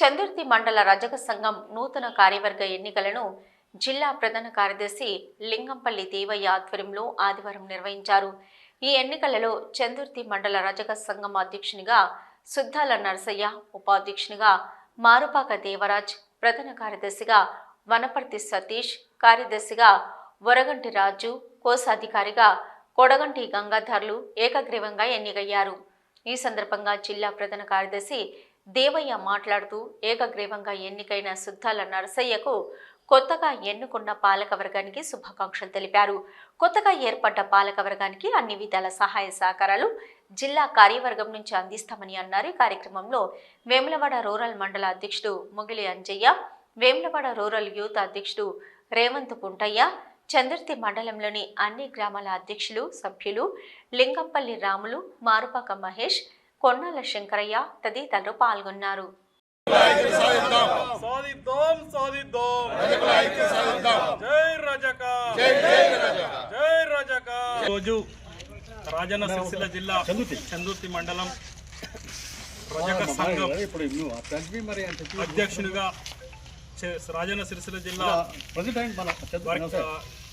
చందుర్తి మండల రజక సంఘం నూతన కార్యవర్గ ఎన్నికలను జిల్లా ప్రధాన కార్యదర్శి లింగంపల్లి దేవయ్య ఆధ్వర్యంలో ఆదివారం నిర్వహించారు. ఈ ఎన్నికలలో చందుర్తి మండల రజక సంఘం అధ్యక్షునిగా సుద్దాల నరసయ్య ఉపాధ్యక్షునిగా మారుపాక దేవరాజ్ ప్రధాన కార్యదర్శిగా వనపర్తి సతీష్ కార్యదర్శిగా వరగంటి రాజు కోశాధికారిగా కొడగంటి గంగాధర్లు ఏకగ్రీవంగా ఎన్నికయ్యారు. ఈ సందర్భంగా జిల్లా ప్రధాన కార్యదర్శి దేవయ్య మాట్లాడుతూ ఏకగ్రీవంగా ఎన్నికైన సుద్దాల నరసయ్యకు కొత్తగా ఎన్నుకున్న పాలకవర్గానికి శుభాకాంక్షలు తెలిపారు. కొత్తగా ఏర్పడ్డ పాలకవర్గానికి అన్ని విధాల సహాయ సహకారాలు జిల్లా కార్యవర్గం నుంచి అందిస్తామని అన్నారు. ఈ కార్యక్రమంలో వేములవాడ రూరల్ మండల అధ్యక్షుడు ముగిలి అంజయ్య వేములవాడ రూరల్ యూత్ అధ్యక్షుడు రేవంత్ పుంటయ్య చంద్రతి మండలంలోని అన్ని గ్రామాల అధ్యక్షులు సభ్యులు లింగంపల్లి రాములు మారుపాక మహేష్ కొన్నాల శంకరయ్య తదితరులు పాల్గొన్నారు. సాధిద్దాం సాధిద్దాం. జై రజక. జై రజక. రోజు రాజన్న సిరిసిల్ల జిల్లా చందుర్తి మండలం రజక సంఘం అధ్యక్షునిగా రాజన్న సిరిసిల్ల జిల్లా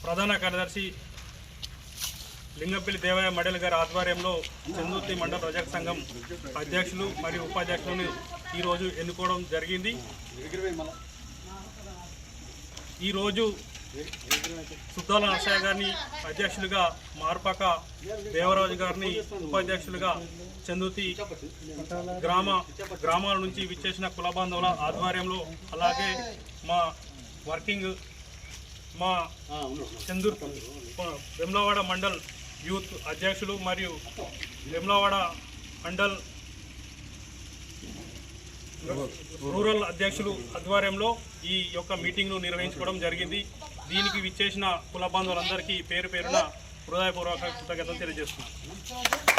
ప్రధాన కార్యదర్శి లింగంపల్లి దేవయ్య మండలి గారి ఆధ్వర్యంలో చందుర్తి మండల రజక సంఘం అధ్యక్షులు మరియు ఉపాధ్యక్షులను ఈరోజు ఎన్నుకోవడం జరిగింది. ఈరోజు సుద్దాల నరసయ్య గారిని అధ్యక్షులుగా మార్పక దేవరాజు గారిని ఉపాధ్యక్షులుగా చందుతి గ్రామ గ్రామాల నుంచి విచ్చేసిన కుల బాంధవుల ఆధ్వర్యంలో అలాగే మా వర్కింగ్ మా చందూర్ వెమ్లవాడ మండల్ యూత్ అధ్యక్షులు మరియు వెమ్లవాడ మండల్ రూరల్ అధ్యక్షులు ఆధ్వర్యంలో ఈ యొక్క మీటింగ్ను నిర్వహించుకోవడం జరిగింది. దీనికి విచ్చేసిన కుల బంధువులందరికీ పేరు పేరున హృదయపూర్వక కృతజ్ఞతలు తెలియజేస్తున్నాను.